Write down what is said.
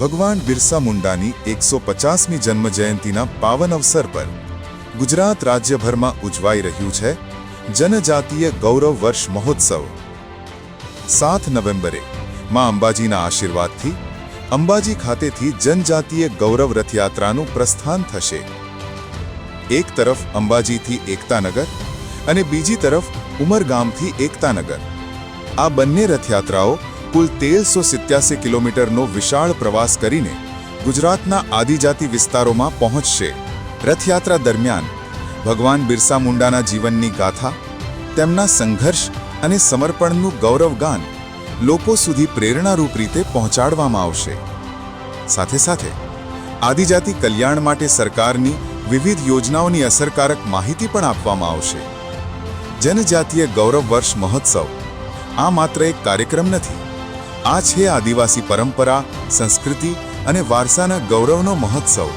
ભગવાન બિરસા મુંડાની એકસો પચાસમી જન્મજયંતિના પાવન અવસર પર ગુજરાત રાજ્યભરમાં ઉજવાઈ રહ્યું છે જનજાતીય ગૌરવ વર્ષ મહોત્સવ. સાત નવેમ્બરે માં અંબાજીના આશીર્વાદથી અંબાજી ખાતેથી જનજાતીય ગૌરવ રથયાત્રાનું પ્રસ્થાન થશે. એક તરફ અંબાજીથી એકતાનગર અને બીજી તરફ ઉમરગામથી એકતાનગર આ બંને રથયાત્રાઓ કુલ તેરસો સિત્યાસી કિલોમીટરનો વિશાળ પ્રવાસ કરીને ગુજરાતના આદિજાતિ વિસ્તારોમાં પહોંચશે. રથયાત્રા દરમિયાન ભગવાન બિરસા મુંડાના જીવનની ગાથા, તેમના સંઘર્ષ અને સમર્પણનું ગૌરવગાન લોકો સુધી પ્રેરણારૂપ રીતે પહોંચાડવામાં આવશે. સાથે સાથે આદિજાતિ કલ્યાણ માટે સરકારની વિવિધ યોજનાઓની અસરકારક માહિતી પણ આપવામાં આવશે. જનજાતીય ગૌરવ વર્ષ મહોત્સવ આ માત્ર એક કાર્યક્રમ નથી આ છે આદિવાસી પરંપરા સંસ્કૃતિ અને વારસાના ગૌરવનો મહોત્સવ.